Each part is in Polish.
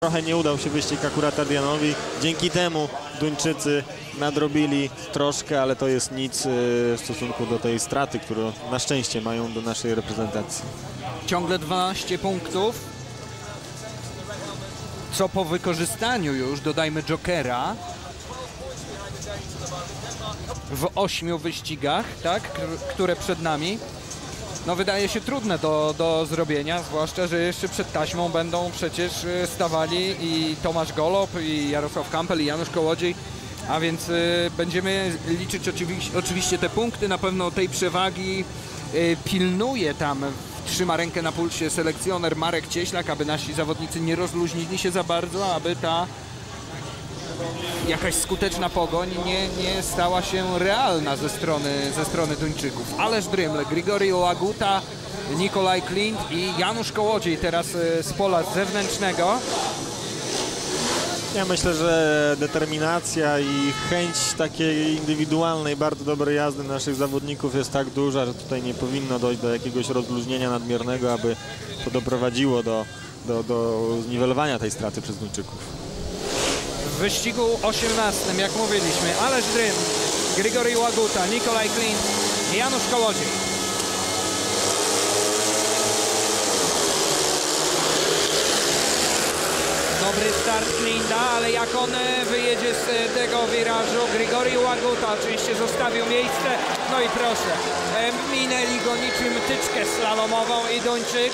Trochę nie udał się wyścig akurat Adrianowi. Dzięki temu Duńczycy nadrobili troszkę, ale to jest nic y, w stosunku do tej straty, którą na szczęście mają do naszej reprezentacji. Ciągle 12 punktów. Co po wykorzystaniu już, dodajmy Jokera, w ośmiu wyścigach, tak, które przed nami. No wydaje się trudne do, do zrobienia, zwłaszcza, że jeszcze przed taśmą będą przecież y, stawali i Tomasz Golob, i Jarosław Kampel, i Janusz Kołodziej, a więc y, będziemy liczyć oczywiście, oczywiście te punkty, na pewno tej przewagi y, pilnuje tam, trzyma rękę na pulsie selekcjoner Marek Cieślak, aby nasi zawodnicy nie rozluźnili się za bardzo, aby ta jakaś skuteczna pogoń nie, nie stała się realna ze strony, ze strony Duńczyków. Ależ Drymle, Grigori Łaguta, Nikolaj Klint i Janusz Kołodziej teraz e, z pola zewnętrznego. Ja myślę, że determinacja i chęć takiej indywidualnej, bardzo dobrej jazdy naszych zawodników jest tak duża, że tutaj nie powinno dojść do jakiegoś rozluźnienia nadmiernego, aby to doprowadziło do, do, do zniwelowania tej straty przez Duńczyków. W wyścigu 18, jak mówiliśmy, Ależ Drym, Grigori Łaguta, Nikolaj Klint i Janusz Kołodziej. Dobry start Klinda, ale jak on e, wyjedzie z e, tego wirażu, Grigori Łaguta oczywiście zostawił miejsce. No i proszę, e, minęli go niczym tyczkę slalomową i Duńczyk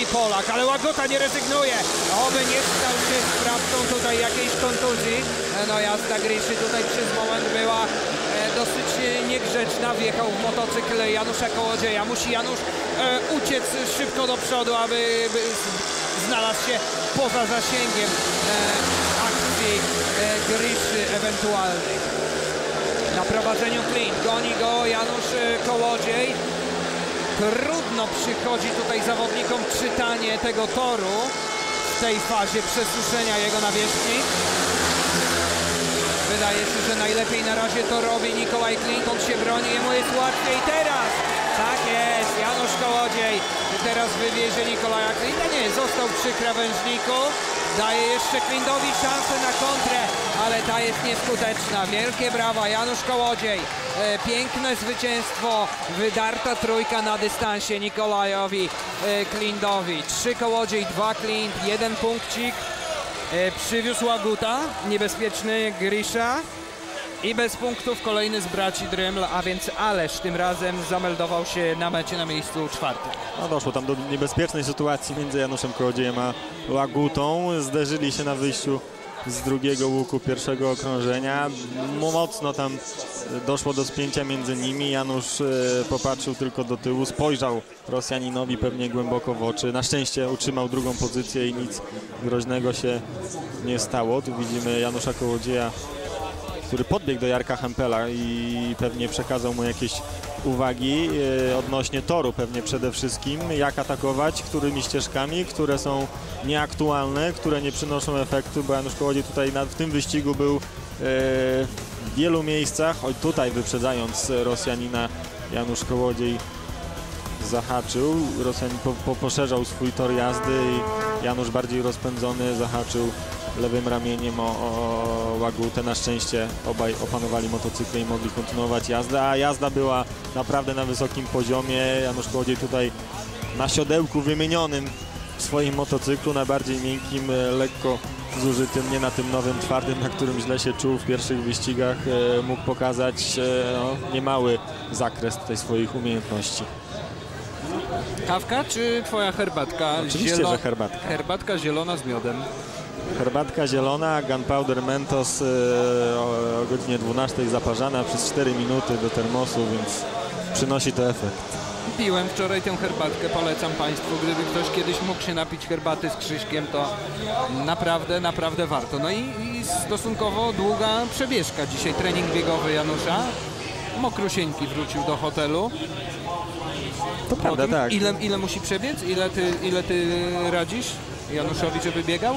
i Polak, ale Łaguta nie rezygnuje. Oby nie stał się sprawcą tutaj jakiejś kontuzji. E, No jazda Gryszy tutaj przez moment była e, dosyć e, niegrzeczna. Wjechał w motocykl Janusza Kołodzieja. Musi Janusz e, uciec szybko do przodu, aby znalazł się poza zasięgiem e, akcji e, Gryszy ewentualnej. Na prowadzeniu Klint, goni go Janusz e, Kołodziej. Trudno przychodzi tutaj zawodnikom czytanie tego toru w tej fazie przesuszenia jego nawierzchni. Wydaje się, że najlepiej na razie to robi Nikolaj Klint, on się broni, jemu jest łatwiej teraz. Tak jest, Janusz Kołodziej teraz wywiezie Nikolaja Klinta. Nie, został przy krawężniku. Daje jeszcze Klintowi szansę na kontrę, ale ta jest nieskuteczna. Wielkie brawa, Janusz Kołodziej. E, piękne zwycięstwo, wydarta trójka na dystansie Nikolajowi e, Klindowi. Trzy Kołodziej, dwa Klint, jeden punkcik. E, przywiózł Łaguta, niebezpieczny Grisza i bez punktów kolejny z braci Dryml, a więc Ależ tym razem zameldował się na mecie na miejscu czwartym. No doszło tam do niebezpiecznej sytuacji między Januszem Kołodziejem a Łagutą. Zderzyli się na wyjściu z drugiego łuku pierwszego okrążenia. Mo- Mocno tam doszło do spięcia między nimi. Janusz e, popatrzył tylko do tyłu, spojrzał Rosjaninowi pewnie głęboko w oczy. Na szczęście utrzymał drugą pozycję i nic groźnego się nie stało. Tu widzimy Janusza Kołodzieja który podbiegł do Jarka Hempela i pewnie przekazał mu jakieś uwagi e, odnośnie toru pewnie przede wszystkim, jak atakować, którymi ścieżkami, które są nieaktualne, które nie przynoszą efektu, bo Janusz Kołodziej tutaj w tym wyścigu był e, w wielu miejscach, tutaj wyprzedzając Rosjanina Janusz Kołodziej zahaczył, Rosjanin po, po, poszerzał swój tor jazdy i Janusz bardziej rozpędzony zahaczył lewym ramieniem o, o Łagutę. Na szczęście obaj opanowali motocykle i mogli kontynuować jazdę, a jazda była naprawdę na wysokim poziomie. Janusz Kołodziej tutaj na siodełku wymienionym w swoim motocyklu, na bardziej miękkim, e, lekko zużytym, nie na tym nowym twardym, na którym źle się czuł w pierwszych wyścigach, e, mógł pokazać e, no, niemały zakres tutaj swoich umiejętności. Kawka czy twoja herbatka? Oczywiście, że herbatka. Herbatka zielona z miodem. Herbatka zielona, Gunpowder Mentos e, o, godzinie 12 zaparzana przez 4 minuty do termosu, więc przynosi to efekt. Piłem wczoraj tę herbatkę, polecam Państwu. Gdyby ktoś kiedyś mógł się napić herbaty z Krzyśkiem, to naprawdę, naprawdę warto. No i, i stosunkowo długa przebieżka dzisiaj, trening biegowy Janusza. Mokrusieńki wrócił do hotelu. To prawda, tak. ile, ile musi przebiec? Ile ty, ile ty radzisz Januszowi, żeby biegał?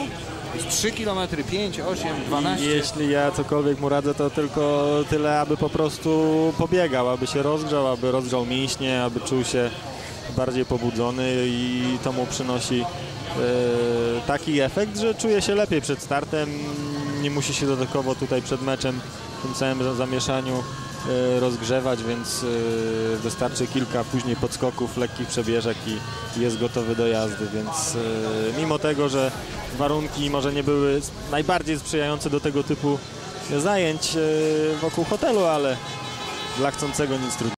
Jest 3 km, 5, 8, 12. Jeśli ja cokolwiek mu radzę, to tylko tyle, aby po prostu pobiegał, aby się rozgrzał, aby rozgrzał mięśnie, aby czuł się bardziej pobudzony i to mu przynosi taki efekt, że czuje się lepiej przed startem, nie musi się dodatkowo tutaj przed meczem w tym całym za- zamieszaniu rozgrzewać, więc e, wystarczy kilka później podskoków, lekkich przebieżek i jest gotowy do jazdy, więc e, mimo tego, że warunki może nie były najbardziej sprzyjające do tego typu zajęć e, wokół hotelu, ale dla chcącego nic trudnego.